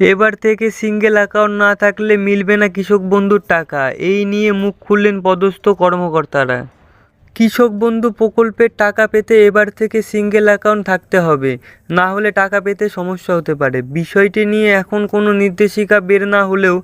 এবার থেকে single account না থাকলে মিলবে না কৃষক বন্ধুর টাকা। এই নিয়ে মুখ খুললেন পদস্থ কর্মকর্তারা। কৃষক বন্ধু প্রকল্পের টাকা পেতে এবার থেকে সিঙ্গেল অ্যাকাউন্ট থাকতে হবে। না হলে টাকা পেতে সমস্যা হতে পারে। বিষয়টি নিয়ে এখন কোনো নির্দেশিকা বের না হলেও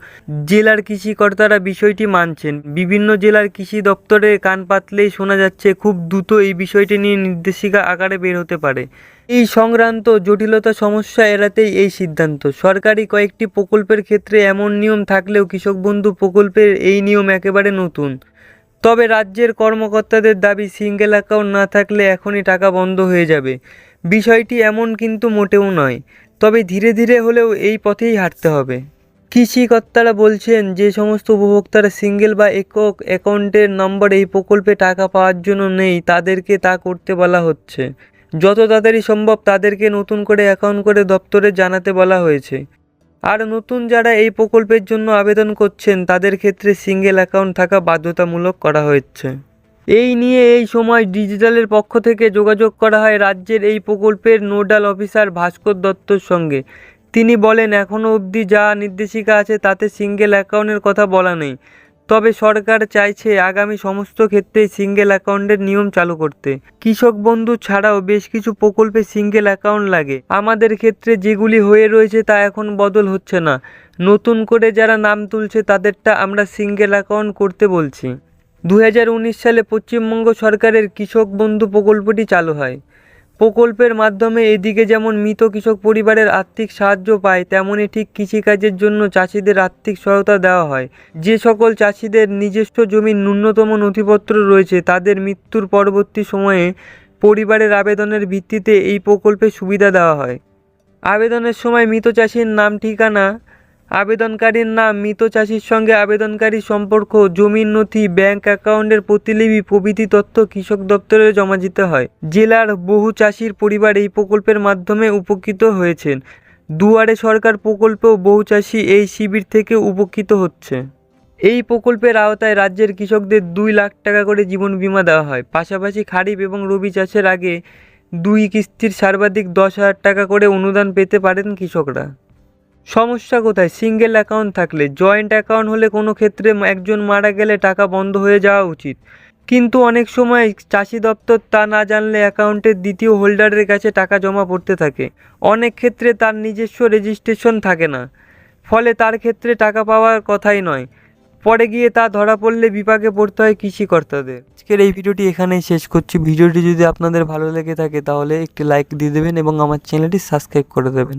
জেলার কৃষিকর্তারা বিষয়টি মানছেন। বিভিন্ন জেলার কৃষি দপ্তরে কান পাতলেই শোনা যাচ্ছে, খুব দ্রুত এই বিষয়টি নিয়ে নির্দেশিকা আকারে বের হতে পারে। এই সংক্রান্ত জটিলতা সমস্যা এড়াতেই এই সিদ্ধান্ত। সরকারি কয়েকটি প্রকল্পের ক্ষেত্রে এমন নিয়ম থাকলেও কৃষক বন্ধু প্রকল্পের এই নিয়ম একেবারে নতুন। তবে রাজ্যের কর্মকর্তাদের দাবি সিঙ্গেল অ্যাকাউন্ট না থাকলে এখনই টাকা বন্ধ হয়ে যাবে। বিষয়টি এমন কিন্তু মোটেও নয়, তবে ধীরে ধীরে হলেও এই পথেই হাঁটতে হবে। কৃষিকর্তারা বলছেন, যে সমস্ত উপভোক্তারা সিঙ্গেল বা একক অ্যাকাউন্টের নম্বর এই প্রকল্পে টাকা পাওয়ার জন্য নেই, তাদেরকে তা করতে বলা হচ্ছে। যত তাড়াতাড়ি সম্ভব তাদেরকে নতুন করে অ্যাকাউন্ট করে দপ্তরে জানাতে বলা হয়েছে। আর নতুন যারা এই প্রকল্পের জন্য আবেদন করছেন, তাদের ক্ষেত্রে সিঙ্গেল অ্যাকাউন্ট থাকা বাধ্যতামূলক করা হয়েছে। এই নিয়ে এই সময় ডিজিটালের পক্ষ থেকে যোগাযোগ করা হয় রাজ্যের এই প্রকল্পের নোডাল অফিসার ভাস্কর দত্তর সঙ্গে। তিনি বলেন এখনও অবধি যা নির্দেশিকা আছে, তাতে সিঙ্গেল অ্যাকাউন্টের কথা বলা নেই। তবে সরকার চাইছে আগামী সমস্ত ক্ষেত্রেই সিঙ্গেল অ্যাকাউন্টের নিয়ম চালু করতে। কৃষক বন্ধু ছাড়াও বেশ কিছু প্রকল্পে সিঙ্গেল অ্যাকাউন্ট লাগে। আমাদের ক্ষেত্রে যেগুলি হয়ে রয়েছে তা এখন বদল হচ্ছে না। নতুন করে যারা নাম তুলছে তাদেরটা আমরা সিঙ্গেল অ্যাকাউন্ট করতে বলছি। দু হাজার উনিশ সালে পশ্চিমবঙ্গ সরকারের কৃষক বন্ধু প্রকল্পটি চালু হয়। প্রকল্পের মাধ্যমে এদিকে যেমন মৃত কৃষক পরিবারের আর্থিক সাহায্য পায় তেমনই ঠিক কৃষিকাজের জন্য চাষিদের আর্থিক সহায়তা দেওয়া হয়। যে সকল চাষিদের নিজস্ব জমির ন্যূনতম নথিপত্র রয়েছে, তাদের মৃত্যুর পরবর্তী সময়ে পরিবারের আবেদনের ভিত্তিতে এই প্রকল্পে সুবিধা দেওয়া হয়। আবেদনের সময় মৃত চাষির নাম, ঠিকানা আবেদনকারীর নাম, মৃত চাষির সঙ্গে আবেদনকারীর সম্পর্ক, জমির নথি, ব্যাংক অ্যাকাউন্টের প্রতিলিপি, প্রভৃতি তথ্য কৃষক দপ্তরে জমা দিতে হয়। জেলার বহু চাষির পরিবার এই প্রকল্পের মাধ্যমে উপকৃত হয়েছেন। দুয়ারে সরকার প্রকল্পেও বহু চাষি এই শিবির থেকে উপকৃত হচ্ছে। এই প্রকল্পের আওতায় রাজ্যের কৃষকদের দুই লাখ টাকা করে জীবন বিমা দেওয়া হয়। পাশাপাশি খারিফ এবং রবি চাষের আগে দুই কিস্তির সর্বাধিক দশ হাজার টাকা করে অনুদান পেতে পারেন কৃষকরা। সমস্যা কোথায়? সিঙ্গেল অ্যাকাউন্ট থাকলে জয়েন্ট অ্যাকাউন্ট হলে কোনো ক্ষেত্রে একজন মারা গেলে টাকা বন্ধ হয়ে যাওয়া উচিত। কিন্তু অনেক সময় চাষি দপ্তর তা না জানলে অ্যাকাউন্টের দ্বিতীয় হোল্ডারের কাছে টাকা জমা পড়তে থাকে। অনেক ক্ষেত্রে তার নিজস্ব রেজিস্ট্রেশন থাকে না। ফলে তার ক্ষেত্রে টাকা পাওয়ার কথাই নয়। পরে গিয়ে তা ধরা পড়লে বিপাকে পড়তে হয় কৃষিকর্তাদের। আজকের এই ভিডিওটি এখানেই শেষ করছি। ভিডিওটি যদি আপনাদের ভালো লেগে থাকে তাহলে একটি লাইক দিয়ে দেবেন এবং আমার চ্যানেলটি সাবস্ক্রাইব করে দেবেন।